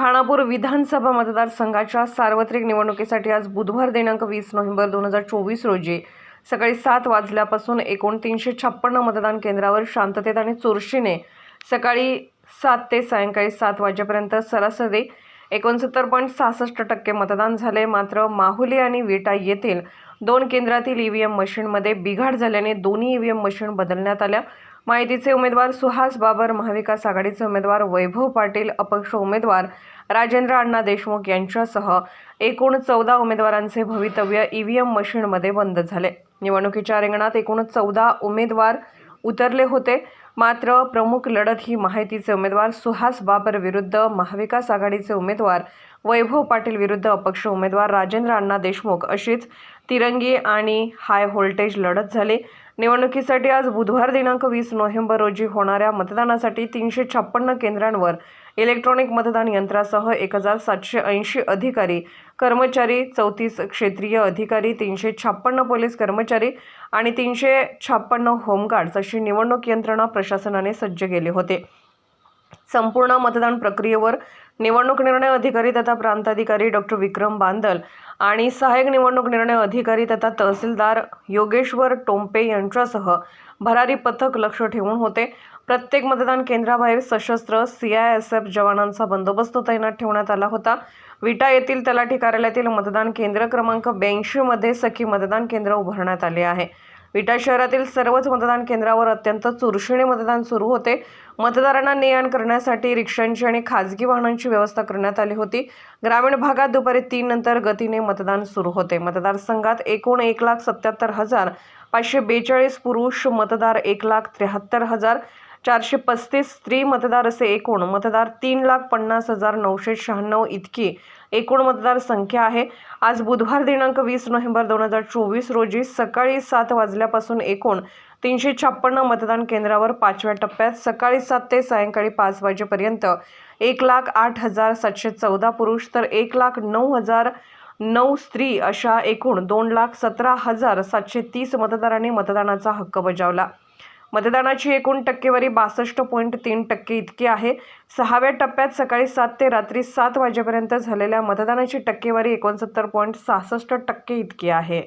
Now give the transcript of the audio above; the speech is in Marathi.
खानापूर विधानसभा मतदारसंघाच्या सार्वत्रिक निवडणुकीसाठी आज बुधवार दिनांक वीस नोव्हेंबर दोन हजार चोवीस रोजी सकाळी सात वाजल्यापासून एकूण तीनशे छप्पन्न मतदान केंद्रावर शांततेत आणि चुरशीने सकाळी सात ते सायंकाळी सात वाजेपर्यंत सरासरी एकोणसत्तर पॉईंट सहासष्ट टक्के मतदान झाले. मात्र माहुली आणि विटा येथील दोन केंद्रातील ई व्ही एम मशीनमध्ये बिघाड झाल्याने दोन्ही ई व्ही एम मशीन बदलण्यात आल्या. माहितीचे उमेदवार सुहास बाबर महाविकास आघाडीचे उमेदवार वैभव पाटील अपक्ष उमेदवार राजेंद्र अण्णा देशमुख यांच्यासह एकूण चौदा उमेदवारांचे भवितव्य ईव्हीएम मशीनमध्ये बंद झाले. निवडणुकीच्या रिंगणात एकूण चौदा उमेदवार उतरले होते. मात्र प्रमुख लढत ही माहितीचे उमेदवार सुहास बाबर विरुद्ध महाविकास आघाडीचे उमेदवार वैभव पाटील विरुद्ध अपक्ष उमेदवार राजेंद्र अण्णा देशमुख अशीच तिरंगी आणि हाय व्होल्टेज लढत झाली. निवडणुकीसाठी आज बुधवार दिनांक वीस नोव्हेंबर रोजी होणाऱ्या मतदानासाठी तीनशे छप्पन्न केंद्रांवर इलेक्ट्रॉनिक मतदान यंत्रासह एक हजार सातशे ऐंशी अधिकारी कर्मचारी चौतीस क्षेत्रीय अधिकारी तीनशे छाप्पन्न पोलीस कर्मचारी आणि तीनशे छाप्पन्न होमगार्ड्स अशी निवडणूक यंत्रणा प्रशासनाने सज्ज केले होते. संपूर्ण मतदान प्रक्रियेवर निवडणूक निर्णय अधिकारी तथा प्रांताधिकारी डॉक्टर विक्रम बांदल आणि सहाय्यक निवडणूक निर्णय अधिकारी तथा तहसीलदार योगेश्वर टोंपे यांच्यासह भरारी पथक लक्ष ठेवून होते. प्रत्येक मतदान केंद्राबाहेर सशस्त्र सी आय एस एफ जवानांचा बंदोबस्त तैनात ठेवण्यात आला होता. विटा येथील तलाठी कार्यालयातील मतदान केंद्र क्रमांक ब्याऐंशीमध्ये सखी मतदान केंद्र उभारण्यात आले आहे. विटा शहरातील सर्वच मतदान केंद्रावर अत्यंत चुरशीने मतदान सुरू होते. मतदारांना ने आण करण्यासाठी रिक्षांची आणि खाजगी वाहनांची व्यवस्था करण्यात आली होती. ग्रामीण भागात दुपारी तीन नंतर गतीने मतदान सुरू होते. मतदारसंघात एकूण एक लाख सत्याहत्तर हजार पाचशे बेचाळीस पुरुष मतदार एक लाख त्र्याहत्तर हजार चारशे पस्तीस स्त्री मतदार असे एकूण. मतदार तीन लाख पन्नास हजार नऊशे शहाण्णव इतकी एकूण मतदार संख्या आहे. आज बुधवार दिनांक वीस नोव्हेंबर दोन हजार चोवीस रोजी सकाळी सात वाजल्यापासून एकूण तीनशे छप्पन्न मतदान केंद्रावर पाचव्या टप्प्यात सकाळी सात ते सायंकाळी पाच वाजेपर्यंत एक लाख आठ हजार सातशे चौदा पुरुष तर एक लाख नऊ हजार नऊ स्त्री अशा एकूण दोन लाख सतरा हजार सातशे तीस मतदारांनी मतदानाचा हक्क बजावला. मतदानाची एकूण टक्केवारी बासष्ट पॉईंट तीन टक्के इतकी आहे. सहाव्या टप्प्यात सकाळी सात ते रात्री सात वाजेपर्यंत झालेल्या मतदानाची टक्केवारी एकोणसत्तर पॉईंट सहासष्ट टक्के इतकी आहे.